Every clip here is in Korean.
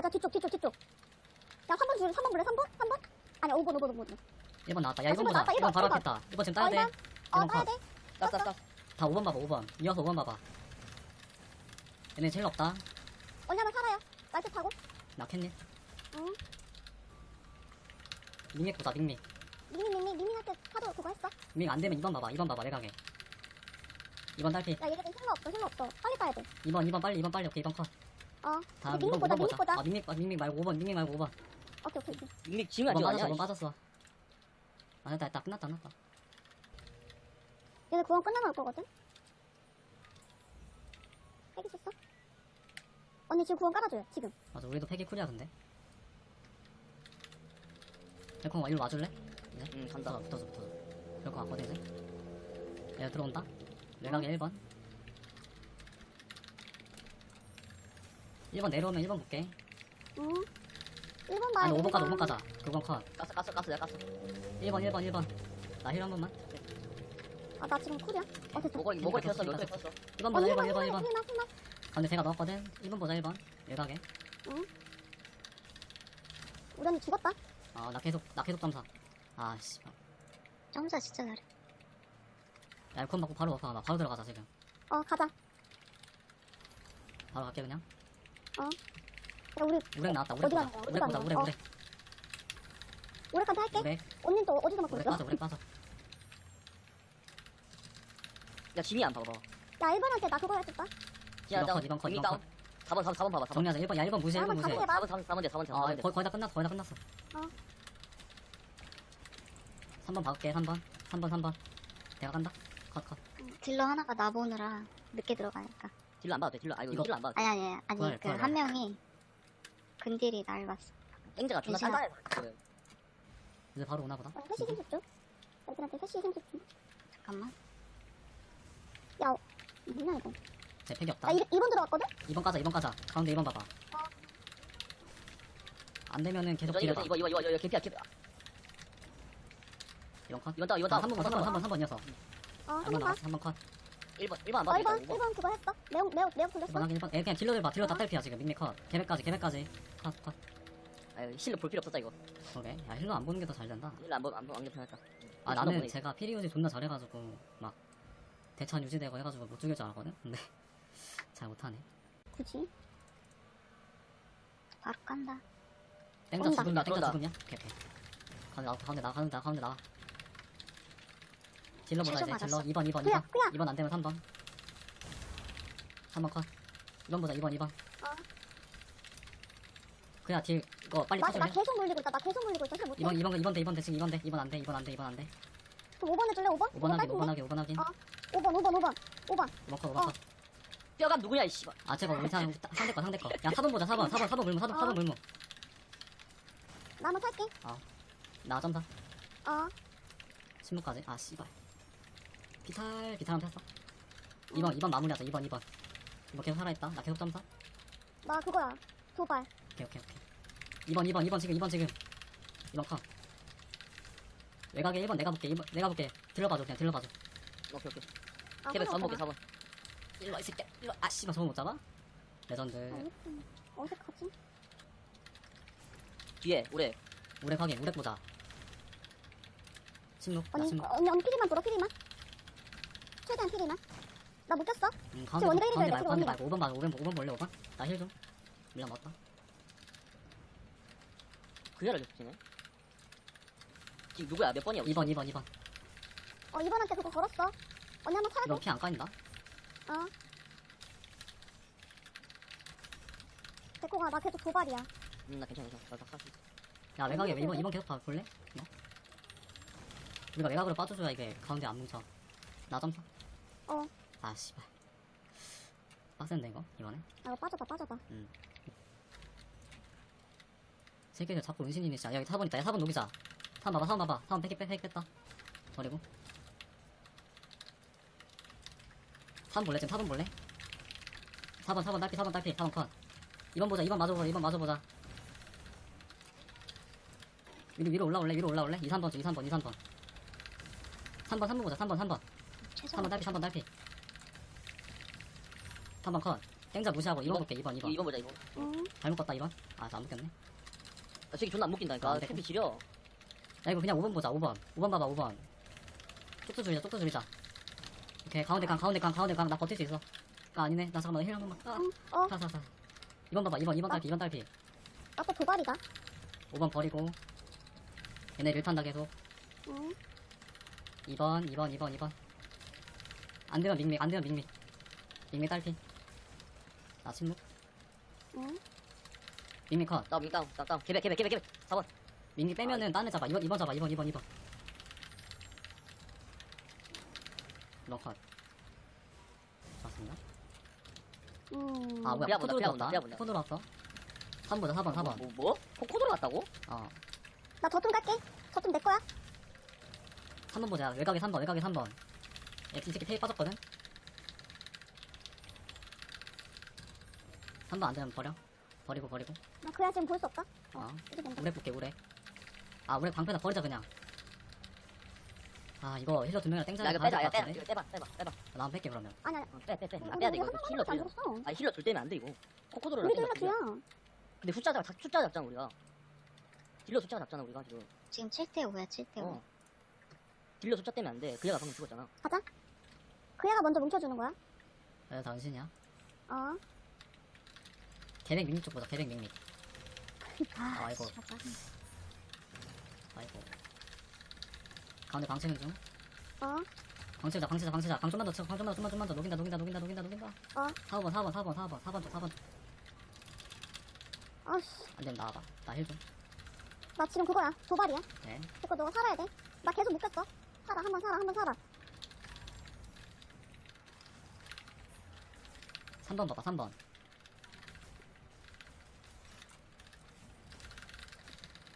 가자 뒤쪽 뒤쪽 뒤쪽 야 3번 줄 3번 볼래 3번? 3번? 아니 5번 5번 5번 1번 나왔다. 야, 아, 1번 보자. 나왔다, 1번 일번, 바로 일번. 앞에 있다. 1번 지금 따야 돼. 어 1번 따야 컷. 돼 땄어 땄어 다 5번 봐봐, 5번. 이어서 5번 봐봐. 얘네 제일 없다. 언니 하나 살아요 나이트 타고 나 캔님. 응 밍밍 보자, 밍밍. 미미 미미 미미한테 파도 그거 했어 밍밍 안 되면 2번 봐봐. 2번 봐봐, 내가게. 2번 딸피. 야 얘네들 힐러 없어 힐러 없어 빨리 가야 돼 2번, 2번 빨리, 2번 빨리. 오케이, 2번 컷. 어. 다음 미미 2번, 보자 5번 미미 보자. 보자 아, 밍밍, 아, 밍밍 말고 5번, 밍밍 말고 5번. 오케이 오케이 오케이 닉 지금 5번 아직 빠졌어, 아니야 5번 빠졌어. 아, 됐다, 됐다. 끝났다, 끝났다. 얘네 구원 끝나면 올 거거든 팩 있었어? 언니 지금 구원 깔아줘요 지금 맞아, 우리도 패기 쿨이야, 근데. 벨콩아, 일로 와줄래? 이제? 응 간다 붙어줘, 붙어줘. 벨콩 왔거든, 이제. 얘 들어온다. 외곽에 1번. 1번 내려오면 1번 볼게. 응 1번 봐야 아니, 돼 5번 가자, 5번 1번. 가자. 그건 컷. 깠어 깠어 깠어 내가 깠어 1번, 1번, 1번. 나힐 한 번만. 아, 나 지금 쿨이야? 어, 됐어. 목을 목을 켰어 목을 켰어 1번 보자, 1번, 1번, 1번. 힐만, 힐만. 가운데 제가 넣었거든. 1번 보자, 1번. 외곽에. 응. 우리 언니 죽었다. 아, 나 계속, 나 계속 점사. 아, 씨. 점사 진짜 잘해. 야, 콘 받고 바로 가. 나 바로 들어가자, 지금. 어, 가자. 바로 갈게, 그냥. 야, 우리 우렉 나왔다, 우렉 어디 보자. 가는 거야? 우렉 보자, 가는 우렉, 거야? 우렉. 오래까지 할게. 우렉, 언니는 또 어디서 맞고 우렉 있어? 빠져, 우렉 빠져. 야 지미 안 봐봐 야, 1번한테 나 그거 해줬다. 지하 이번 컷, 이번 컷, 지미 이번 다운 4번 4번 4번 봐봐 4번 정리하자. 1번, 야, 1번 무시해, 1번 한번 무시해. 가보자. 4번 4번 4번 돼 4번 돼 아, 4번 돼 거의, 거의 다 끝났어, 거의 다 끝났어. 어. 3번 봐볼게, 3번. 3번, 3번. 내가 간다. 컷, 컷. 딜러 하나가 나보느라 늦게 들어가니까. 딜러 안 봐도 돼 딜러 아이고 이거- 딜러 안 봐도 돼 아니, 아니, 아니. 부활, 그. 한 명이 근딜이 날 봤어. 앵자가 존나 괜찮아. 단단해 이제 바로 오나 보다. 어, 셋이 생겼죠? 애들한테 셋이 생겼죠? 잠깐만. 야, 뭐냐, 이거. 제 팩이 없다. 나 2, 2번 들어왔거든? 2번 가자, 2번 가자. 가운데 2번 봐봐. 안 되면은 계속 이거 딜해봐. 이거 이거 이거 이거 개피야 개피야 2번 컷. 다운 이번 아, 다운 3번, 3번, 3번, 3번 이어서. 어, 3번 1번 가. 나왔어, 3번 컷. 1번 1번 안 어, 봐도 1번, 돼 1번 그거 했어. 매우, 매우, 매우 1번 굴렸어. 하긴 1번. 애 그냥 딜러들 봐. 딜러 다 딸피야, 지금. 밍밍 컷. 계획까지, 계획까지. 컷, 컷. 아유 실로 볼 필요 없었다 이거 그러게. 야, 힐러 안 보는 게 더 잘 된다. 힐러 안보안 안게 편했다 아, 나는 제가 피리우즈 존나 잘해가지고, 막, 대찬 유지되고 해가지고 못 죽일 줄 알았거든? 근데, 잘 못하네. 굳이. 바로 깐다. 땡자 온다. 죽음이야, 땡자 들어온다. 죽음이야? 오케이, 오케이. 가운데 나와, 가운데 나와, 가운데 나와, 가운데 나와. 딜러 최소 이제. 딜러. 맞았어. 2번, 2번, 그야, 2번. 그야. 2번 안 되면 3번. 3번 컷. 2번 보자, 2번, 2번. 어. 그야, 딜, 이거 빨리 나, 나 쳐줄래? 계속 물리고 있다. 나 계속 물리고 있어. 힐 못해. 2번, 2번, 2번 돼, 2번 돼, 지금 2번 돼, 2번 안 돼, 2번 안 돼, 2번 안 돼, 2번 안 돼. 그럼 5번 해줄래? 5번? 5번 하긴, 5번 하긴, 5번 하긴. 어. 5번, 5번, 5번. 5번. 5번 컷, 5번 어. 컷. 뼈감 누구냐 이 씨발 아, 제가 우리 상, 상대 거, 상대 거. 야, 4번 보자, 4번, 4번, 4번 물무, 4번, 어. 4번 물무. 나 한번 살게. 나 점사. 어. 신무까지. 아, 씨발. 비탈, 비탈 한번 폈어. 2번, 2번 마무리하자, 2번, 2번. 2번 계속 살아있다. 나 계속 점사. 나 그거야. 도발. 오케이, 오케이, 오케이. 2번, 2번, 2번 지금, 2번 지금. 2번 컷. 외곽에 1번 내가 볼게, 1번, 내가 볼게. 들러봐줘, 그냥 들러봐줘. 오케이 오케이 아, 개백 4번 상관없잖아. 볼게 4번 일로 와, 이 새끼야. 일로 와. 아, 씨발, 저거 못 잡아? 레전드. 아니, 어색하지? 뒤에 우레 우렉 확인, 우렉 보자. 침묵, 나 언니, 침묵. 언니, 언니 피리만 불어, 피리만. 최대한 피리만. 나못 꼈어. 음, 지금 가운데, 언니가 가운데 이래야 돼, 말고, 가운데 지금 말고. 5번 봐줘, 5번, 5번 볼래, 5번? 나힐 좀. 밀려 먹었다. 그녀를 계속 치네 지금 누구야 몇 번이야 우리? 2번, 2번, 2번. 어, 이번한테 그거 걸었어. 언니 한번 살아줘. 너피안 까인다? 어. 데리고 가. 나 계속 도발이야. 음 나 괜찮아 괜찮아 나다 할수 있어 야, 외곽에 2번, 2번 계속 봐볼래? 너? 우리가 외곽으로 빠져줘야 이게 가운데 안 뭉쳐. 나 점사. 어. 아, 씨발. 빡센데, 이거? 이번에? 아, 이거 빠져봐, 빠져봐. 새끼들 자꾸 은신이네, 진짜. 여기 4번 있다. 야, 4번 녹이자. 4번 봐봐, 4번 봐봐. 4번 팩, 팩, 팩 뺐다. 버리고. 4번 볼래? 지금 4번 볼래? 4번, 4번 딸피, 4번 딸피, 4번 컷. 2번 보자, 2번 마저 보자, 2번 마저 보자. 위로, 위로 올라올래? 위로 올라올래? 2, 3번 줘, 2, 3번, 2, 3번. 3번, 3번 보자, 3번, 3번. 최소 3번 딸피, 3번 딸피. 3번 컷. 땡자 무시하고 2번 이번? 볼게 2번 2번 2번 보자, 2번. 응. 잘못 껐다 2번 아나안 묶였네 아, 저기 존나 안 묶인다니까. 아, 아, 네. 소비 지려. 야 이거 그냥 5번 보자 5번 5번 봐봐 5번 쪽도 줄이자 쪽도 줄이자 오케이 가운데 강 가운데 강 가운데 강나 버틸 수 있어 아 아니네 나 잠깐만 힐한 번만 아, 어, 사사 사 2번 봐봐 2번 2번 딸피 2번 딸피 나또 도발이다. 5번 버리고 얘네 릴 탄다 계속 응. 2번 2번 2번 2번 안 되면 밍밍 안 되면 밍밍 밍밍 딸피 나 침묵 응. 밍밍 컷나 민땅, 땅, 땅. 개백, 개백, 개백, 개백. 4번. 밍밍 빼면은 딴애 잡아 2번 2번 잡아 2번 2번 2번 런컷 좋았습니다 음. 아 뭐야 피아 포 본다, 피아 들어왔다 본다, 피아 본다. 포 들어왔어 3번 보자 4번 4번 뭐, 뭐? 코 코 들어갔다고? 어 나 저좀 갈게. 저좀 내 거야. 3번 보자 외곽에 3번 외곽에 3번 얘이 새끼 테이 빠졌거든 3번 안 되면 버려 버리고 버리고 나 그야 지금 볼 수 없다. 어 된다. 우레 볼게 우레 아 우레 방패다 버리자 그냥 아 이거 힐러 두 명이랑 야, 땡자리 이거 빼자, 야. 같은데 이거 빼봐, 빼봐, 빼봐. 나한 뺄게 그러면 아니 아니. 어, 빼, 빼, 빼. 아, 우리 빼야 돼, 우리 이거. 힐러 안. 줬어. 아, 힐러 둘 때면 안 돼, 이거. 코코 들어라. 우리도 일로 주야. 근데 숫자 잡, 숫자 잡잖아, 우리가. 딜러 숫자 잡잖아, 우리가 지금. 지금 7대 5야 7대 5 어. 딜러 숫자 때문에 안 돼. 그 애가 방금 죽었잖아. 가자. 그야가 먼저 뭉쳐주는 거야. 야 당신이야 어. 개백 밍밍 쪽 보자 개백 밍밍 아 아이고. 씨발 짜증나. 아이고 가운데 방치는 중 어. 방치자 방치자 방치자 강 좀만 더 쳐, 강 좀만 더 좀만 좀만 더 녹인다 녹인다 녹인다 녹인다 녹인다 어. 4번 4번 4번 4번 4번 쪽 4번 아씨. 안 되면 나와봐 나 힐 좀 나 지금 그거야. 도발이야. 네. 그거 너가 살아야 돼. 나 계속 묶였어. 살아. 한 번 살아. 한 번 살아. 3번 봐봐 3번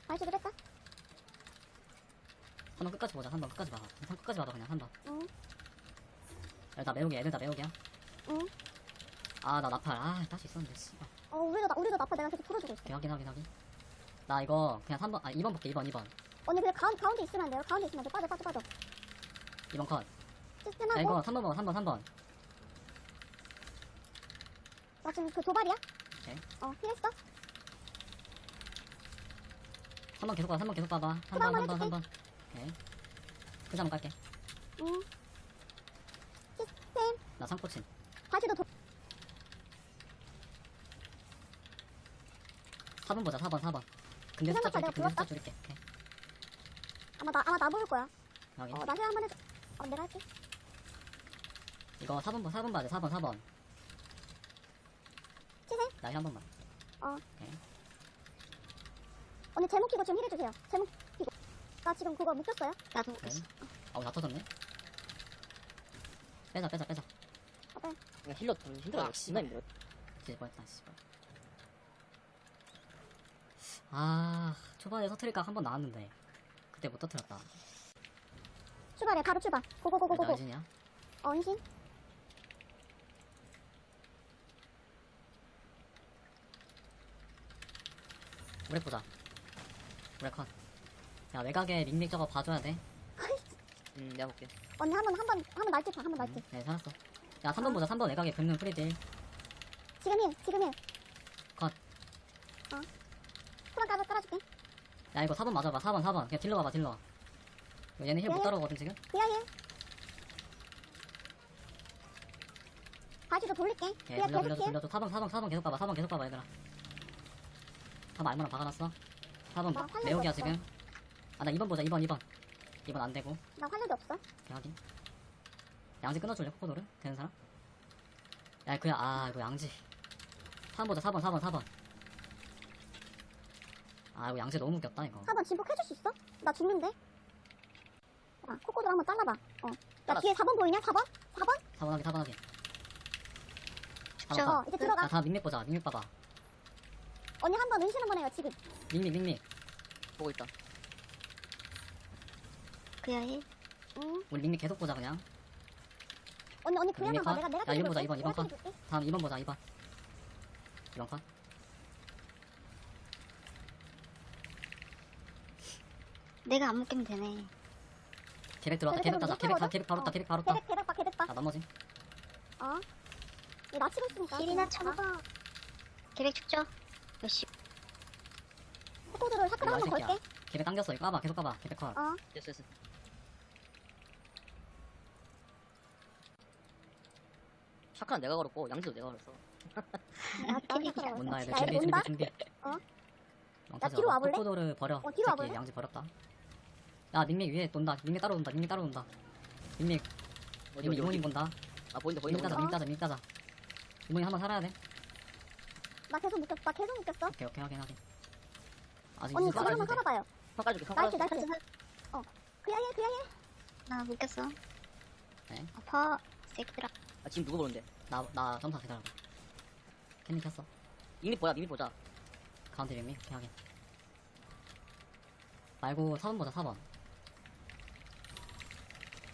발치도 뺐다. 3번 끝까지 보자 3번 끝까지 봐봐 3 끝까지 봐봐 그냥 3번 응. 야, 나 매우기야 애들 다 매우기야 응. 아 나 나팔 아딸수 있었는데 씨발 어, 우리도 나, 우리도 나빠. 내가 계속 풀어주고 있어. 오케이 확인 확인 확인 나 이거 그냥 3번 아 2번 볼게 2번 2번 언니 그냥 가운, 가운데 있으면 안 돼요. 가운데 있으면 안 돼. 빠져, 빠져, 빠져. 2번 컷야 시스템하고. 이거 3번 봐봐 3번 3번 나 지금 그 도발이야? 오케이. 어, 피했어? 3번 계속 봐 3번 계속 봐봐 3번 그다음 3번 해줄게. 3번 오케이 그 다음 깔게 응. 시스템. 나 3코친 다시도 도, 4번 보자 4번 4번 근데 숫자 줄게 근데 숫자. 줄게 오케이 아마 나, 아마 나 보일 거야. 확인 어, 나힐 한번 해줘. 어, 내가 할게. 이거 4번 봐 4번 봐야 돼 4번 4번 나힐 한 번만 언니 제목 키고 좀 힐해주세요. 제목 키고. 나 지금 그거 묶였어요. 나도 오케이 있어. 어우 다 터졌네 빼자 빼자 빼자 그냥 힐러, 힘들어. 아, 존나 힘들어. 뒤질 뻔했다 씨발 아 초반에 터트릴까 한 번 나왔는데 그때 못 터트렸다 출발해. 바로 출발. 고고고고고고. 나이진이야 어, 은신. 우레 보자 우레 컷야 외곽에 밍밍 저거 봐줘야 돼 음, 내가 볼게. 언니 한 번, 한 번, 한 번 날뛰 봐. 한 번 날뛰. 응, 네 살았어 야 3번 보자 3번 외곽에 긁는 프리딜 지금 힐. 지금 힐. 컷. 어. 프랑 깔아, 깔아줄게. 야 이거 4번 맞아봐 4번 4번 그냥 딜러 가봐 딜러 얘네 힐 못 네. 따라오거든 지금 그야 힐. 다시도 돌릴게. 예, 그야 돌려 돌려줘 힐. 돌려줘 4번 4번 4번 계속 봐봐 4번 계속 봐봐 얘들아 4번 알마랑 박아놨어 4번 나 활력이 매우기야. 지금 아 나 2번 보자 2번 2번 2번 안되고 나 활력이 없어. 오케이, 확인 양지 끊어줄래 코코도를? 되는 사람? 야 그야 아 이거 양지 4번 보자 4번 4번 4번 아 이거 양지 너무 웃겼다 이거 4번 진폭해줄 수 있어? 나 죽는데? 아, 코코도 한번 잘라봐. 어. 야, 잘랐어. 뒤에 4번 보이냐? 4번? 4번? 4번 하기 4번 하기 죽죠. 4번 어, 이제 들어가. 야다 밍밍 보자 밍밍 봐봐 언니 한 번 은신 한번 해요, 지금. 밍밍 밍밍 보고 있다. 그야 해. 응. 우리 밍밍 계속 보자 그냥 언니, 언니 그야만 봐. 내가, 내가 야, 이번 보자. 이번, 이번 거. 다음 2번 보자 2번 2번 컷 내가 안 묶이면 되네. 계백 들어왔다 계백 계백 따자 계백 다 계백 바로 따 어. 계백 바로 따 계백, 계백 봐, 계백 봐. 아 넘어짐 어. 나 치고 있으니까. 힐이나 쳐봐. 계획 축적. 포코드를 샤크를 이거 한번. 걸게. 계획 당겼어. 이거 까봐. 계속 까봐. 계획 컷. 어. 됐어 됐어 샤크는 내가 걸었고 양지도 내가 걸었어 나 캐릭이야. 샤크를 온다 걸었어. 얘들 나 준비 준비 온다. 준비. 어? 어, 나 뒤로 와볼래? 코코도를 버려. 어, 뒤로 새끼, 와볼래? 양지 버렸다. 야 닉믹 위에 돈다. 닉믹 따라온다. 닉믹 따라온다. 닉믹 어디 닉믹 어디 이모님 어디 본다. 아 보인다 보인다 따자. 보인다 따자. 닉믹 따자. 이모님 한번 살아야 돼. 나 계속 묶였어. 나 계속 묶였어. 오케이 오케이 확인 확인. 아직 언니 지금 한번 까줄게 형 나이스 까줄게 나이스. 어. 그야 얘 그야 얘. 나 묶였어. 네. 아파. 새끼들아. 아 지금 누구 보는데 나나 점사 기다려. 캔디 켰어. 이미 보자 이미 보자 가운데 닉믹 오케이 확인. 말고 4번 보자 4번.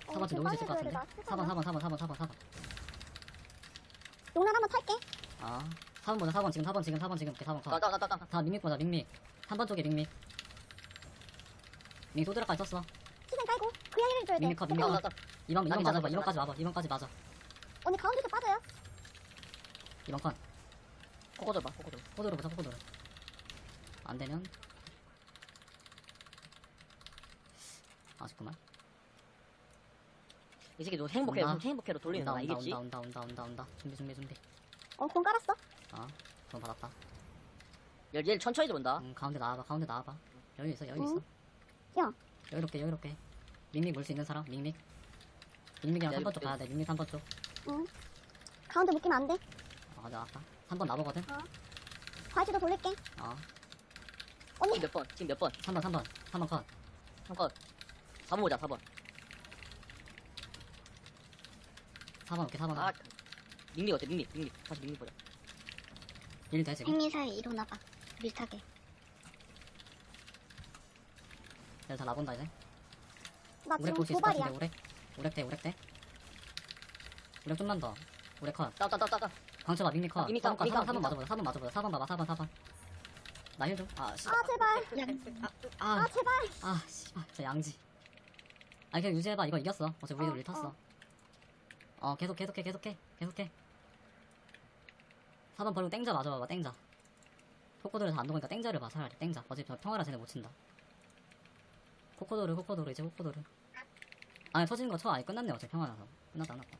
4번 지금 녹을 수 있을 것 같은데. 4번 4번 4번 4번 4번 4번. 용란 한번 탈게. 아 4번 보자 4번 지금 4번 지금 4번 지금. 오케이 4번 컷. 나나나나 다 닉믹 보자 닉믹 3번 쪽에 닉믹 닉 도드라까지 썼어. 시선 깔고 그야 얘를 줘야 돼. 닉믹 컷 나, 컷 나, 2번 2번 나 맞아봐 괜찮아, 2번까지 와봐 2번까지 맞아 언니 가운데서 빠져요. 2번 컷. 코코들 봐 코코들 코드로 보자 코드로. 안 되면. 아쉽구만. 이 새끼 너 행복해 온다. 행복해로 돌리는 온다 거나 온다 이겠지? 온다 온다 온다 온다 온다. 준비 준비 준비. 어, 공 깔았어. 아 그럼 받았다. 얘, 얘 천천히 들어온다. 응 가운데 나와봐 가운데 나와봐. 여유 있어 여유 응. 있어. 야. 여유롭게 여유롭게. 닉믹 물수 있는 사람 닉믹 닉믹이랑 야, 3번 쪽 이거- 가야 돼 닉믹 3번 쪽. 가운데 묶이면 안 돼. 아, 맞아 아까 3번 나보거든. 과지도 돌릴게. 어. 언니 지금 몇 번? 지금 몇 번? 3번 3번. 3번 컷. 한컷. 4번 보자 4번. 4번 오케이 4번. 아 닉닉 어때 닉닉 닉닉 다시 닉닉 보자 1돼 지금 행리사에 일어나봐. 밀타게. 얘들 다 나본다 이제 나 우렉 지금 볼 수 있을 것 도발이야. 같은데 우렉 우렉 돼 우렉 돼 우렉 좀만 더 우렉 컷 따 따 따 따 따 광철아 믹믹 컷 믹믹 4번 컷 믹믹 4번 믹믹 맞아보자 4번 맞아보자 4번 봐봐 4번 4번 나 힐 좀아 씨. 아 제발. 아, 아 제발. 아, 씨발, 진짜 양지. 아, 그냥 유지해봐. 이거 이겼어. 어차피 우리도 어, 우리 탔어. 어, 계속, 계속해, 계속해, 계속해. 4번 버리고 땡자 맞아봐봐, 땡자. 코코도를 다안 녹으니까 땡자를 봐, 차라리. 땡자. 어차피 저 평화라 쟤네 못 친다. 코코도르, 코코도르, 이제 코코도르. 아, 터지는 거 쳐. 아니, 끝났네. 어차피 평화라서. 끝났다, 끝났다.